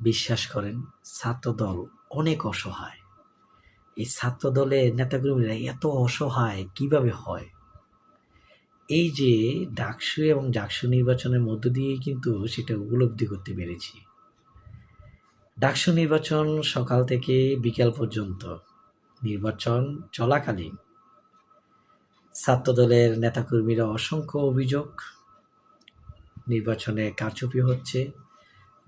বিশ্বাস করেন, ছাত্রদল অনেক অসহায়। এই ছাত্রদলের নেতাকর্মীরা এত অসহায়, কীভাবে হয়? এই যে ডাকসু এবং ডাকসু নির্বাচনের মধ্য দিয়ে কিন্তু সেটা উপলব্ধি করতে পেরেছি। ডাকসু নির্বাচন সকাল থেকে বিকাল পর্যন্ত নির্বাচন চলাকালীন। ছাত্রদলের নেতাকর্মীরা অসংখ্য অভিযোগ নির্বাচনে কারচুপি হচ্ছে।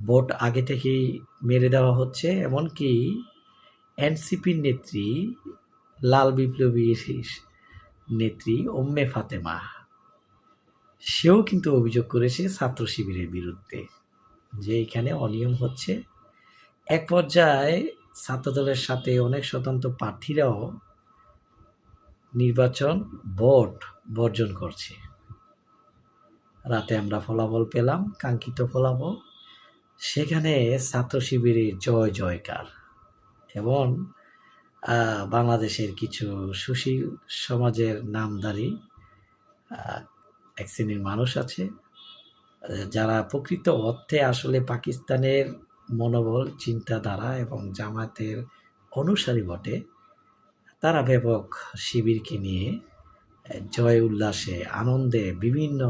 ভোট আগে থেকেই মেরে দেওয়া হচ্ছে, এমনকি এনসিপির নেত্রী, লাল বিপ্লবীর নেত্রী ওম্মে ফাতেমা, সেও কিন্তু অভিযোগ করেছে ছাত্র শিবিরের বিরুদ্ধে যে এখানে অনিয়ম হচ্ছে। এক পর্যায়ে ছাত্রদলের সাথে অনেক স্বতন্ত্র প্রার্থীরাও নির্বাচন ভোট বর্জন করছে। রাতে আমরা ফলাফল পেলাম, কাঙ্ক্ষিত ফলাফল। সেখানে ছাত্র শিবিরের জয় জয়কার এবং বাংলাদেশের কিছু সুশীল সমাজের নামধারী আহ, এক শ্রেণির মানুষ আছে যারা প্রকৃত অর্থে আসলে পাকিস্তানের মনোবল চিন্তাধারা এবং জামায়াতের অনুসারী বটে। তারা ব্যাপক শিবিরকে নিয়ে জয় উল্লাসে আনন্দে বিভিন্ন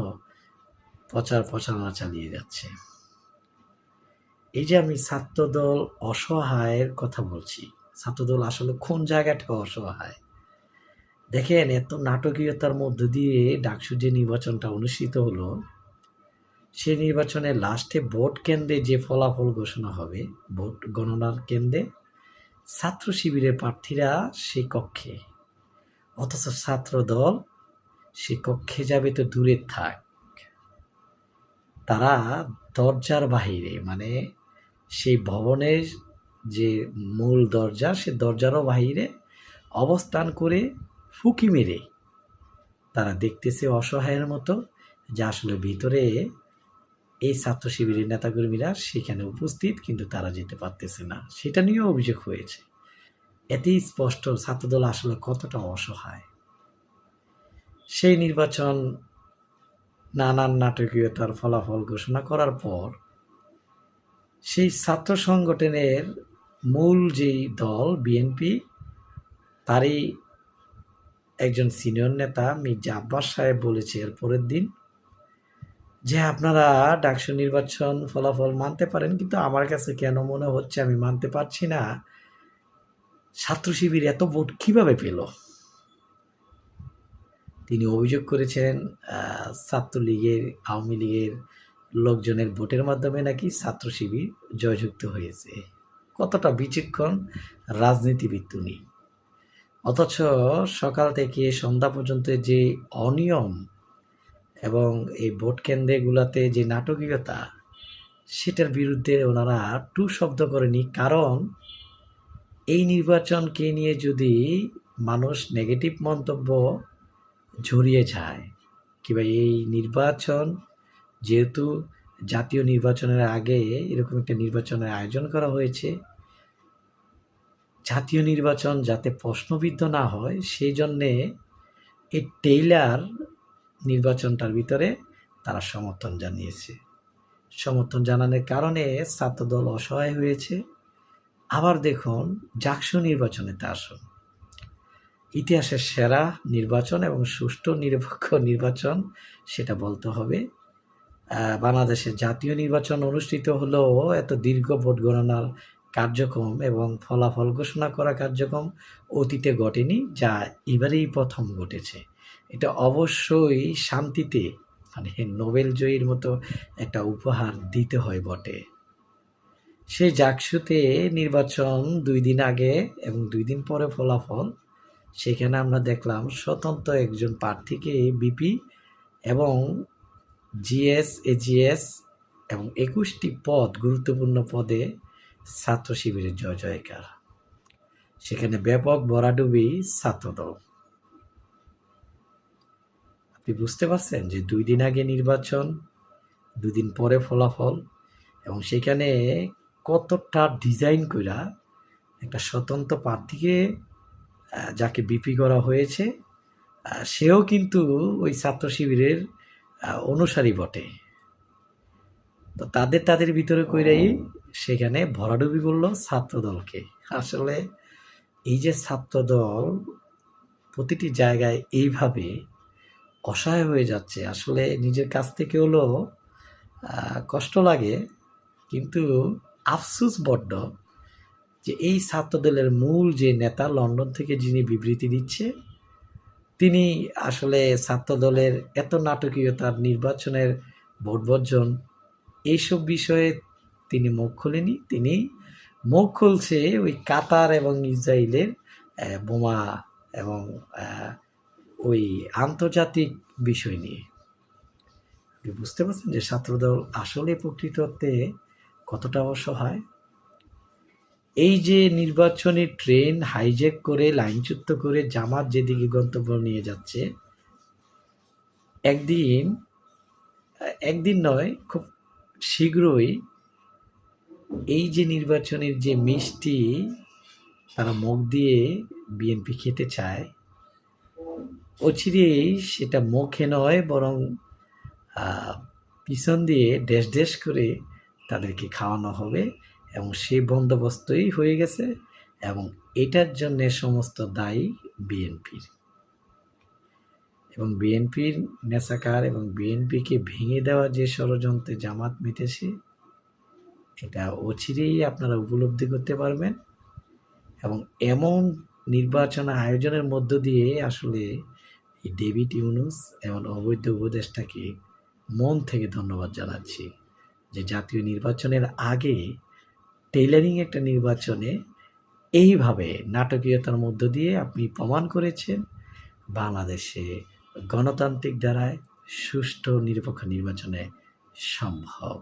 প্রচার প্রচারণা চালিয়ে যাচ্ছে। এই যে আমি ছাত্রদল অসহায়ের কথা বলছি, ছাত্রদল আসলে কোন জায়গাটা অসহায়? দেখেন, এত নাটকীয়তার মধ্য দিয়ে ডাকসু যে নির্বাচনটা অনুষ্ঠিত হলো, সে নির্বাচনে লাস্টে ভোট কেন্দ্রে যে ফলাফল ঘোষণা হবে, ভোট গণনার কেন্দ্রে, ছাত্র শিবিরের প্রার্থীরা সেই কক্ষে। অথচ ছাত্রদল সে কক্ষে যাবে তো দূরে থাক। তারা দরজার বাহিরে মানে সেই ভবনের যে মূল দরজা, সে দরজারও বাহিরে অবস্থান করে ফুকি মেরে তারা দেখতেছে অসহায়ের মতো, যে আসলে ভিতরে এই ছাত্র শিবিরের নেতাকর্মীরা সেখানে উপস্থিত, কিন্তু তারা যেতে পারতেছে না। সেটা নিয়েও অভিযোগ হয়েছে। এতেই স্পষ্ট ছাত্রদল আসলে কতটা অসহায়। সেই নির্বাচন নানান নাটকীয়তার ফলাফল ঘোষণা করার পর সেই ছাত্র সংগঠনের মূল যেই দল বিএনপি তারই একজন সিনিয়র নেতা মির্জা আব্বাস সাহেব বলেছে এর পরের দিন যে আপনারা ডাকসু নির্বাচন ফলাফল মানতে পারেন, কিন্তু আমার কাছে কেন মনে হচ্ছে আমি মানতে পারছি না? ছাত্র শিবির এত ভোট কীভাবে পেল? তিনি অভিযোগ করেছেন ছাত্রলীগের, আওয়ামী লীগের লোকজনের ভোটের মাধ্যমে নাকি ছাত্র শিবির জয়যুক্ত হয়েছে। কতটা বিচক্ষণ রাজনীতিবিদ উনি অথচ সকাল থেকে সন্ধ্যা পর্যন্ত যে অনিয়ম এবং এই ভোট কেন্দ্রগুলোতে যে নাটকীয়তা, সেটার বিরুদ্ধে ওনারা টু শব্দ করেনি। কারণ এই নির্বাচনকে নিয়ে যদি মানুষ নেগেটিভ মন্তব্য জড়িয়ে যায়, কিংবা এই নির্বাচন যেহেতু জাতীয় নির্বাচনের আগে এরকম একটা নির্বাচনের আয়োজন করা হয়েছে, জাতীয় নির্বাচন যাতে প্রশ্নবিদ্ধ না হয়, সেই জন্যে এই টেইলার নির্বাচনটার ভিতরে তারা সমর্থন জানিয়েছে। সমর্থন জানানোর কারণে ছাত্রদল অসহায় হয়েছে। আবার দেখুন, জাকসু নির্বাচনেতে আসুন। ইতিহাসের সেরা নির্বাচন এবং সুষ্ঠু নিরপেক্ষ নির্বাচন সেটা বলতে হবে। বাংলাদেশের জাতীয় নির্বাচন অনুষ্ঠিত হলেও এত দীর্ঘ ভোট গণনার কার্যক্রম এবং ফলাফল ঘোষণা করা কার্যক্রম অতীতে ঘটেনি, যা এবারেই প্রথম ঘটেছে। এটা অবশ্যই শান্তিতে মানে নোবেল জয়ীর মতো একটা উপহার দিতে হয় বটে। সেই জাকসুতে নির্বাচন দুই দিন আগে এবং দুই দিন পরে ফলাফল, সেখানে আমরা দেখলাম স্বতন্ত্র একজন প্রার্থীকে বিপি এবং জিএস, এজিএস এবং একুশটি পদ, গুরুত্বপূর্ণ পদে ছাত্র শিবিরের জয় জয়কার। সেখানে ব্যাপক ভরাডুবি ছাত্রদল। আপনি বুঝতে পারছেন যে দুই দিন আগে নির্বাচন দুদিন পরে ফলাফল এবং সেখানে কতটা ডিজাইন কইরা একটা স্বতন্ত্র প্রার্থীকে যাকে বিপি করা হয়েছে সেও কিন্তু ওই ছাত্র শিবিরের অনুসারী বটে। তো তাদের তাদের ভিতরে কইরাই সেখানে ভরাডুবি করল ছাত্রদলকে। আসলে এই যে ছাত্রদল প্রতিটি জায়গায় এইভাবে অসহায় হয়ে যাচ্ছে, আসলে নিজের কাছ থেকে হলো কষ্ট লাগে, কিন্তু আফসুস বড্ড যে এই ছাত্রদলের মূল যে নেতা লন্ডন থেকে যিনি বিবৃতি দিচ্ছে তিনি আসলে ছাত্রদলের এত নাটকীয়তার নির্বাচনের ভোট বর্জন, এইসব বিষয়ে তিনি মুখ খোলেনি। তিনি মুখ খুলছে ওই কাতার এবং ইসরায়েলের বোমা এবং ওই আন্তর্জাতিক বিষয় নিয়ে। বুঝতে পারছেন যে ছাত্রদল আসলে প্রকৃততে কতটা অসহায়? এই যে নির্বাচনী ট্রেন হাইজ্যাক করে, লাইনচ্যুত করে জামাত যেদিকে গন্তব্য নিয়ে যাচ্ছে, একদিন একদিন নয়, খুব শীঘ্রই এই যে নির্বাচনের যে মিষ্টি তারা মুখ দিয়ে বিএনপি খেতে চায়, অচিরেই সেটা মুখে নয়, বরং পিছন দিয়ে ড্যাশ ড্যাশ করে তাদেরকে খাওয়ানো হবে। এবং সেই বন্দোবস্তই হয়ে গেছে এবং এটার জন্য সমস্ত দায়ী বিএনপির। এবং বিএনপির নেশাকার এবং বিএনপিকে ভেঙে দেওয়ার যে ষড়যন্ত্রে জামাত মেতেছে, এটা অচিরেই আপনারা উপলব্ধি করতে পারবেন। এবং এমন নির্বাচন আয়োজনের মধ্য দিয়ে আসলে ডেভিড ইউনুস এবং অবৈধ উপদেষ্টাকে মন থেকে ধন্যবাদ জানাচ্ছি যে জাতীয় নির্বাচনের আগে টেইলারিং একটা নির্বাচনে এইভাবে নাটকীয়তার মধ্য দিয়ে আপনি প্রমাণ করেছেন বাংলাদেশে গণতান্ত্রিক দ্বারায় সুষ্ঠু নিরপেক্ষ নির্বাচনে সম্ভব।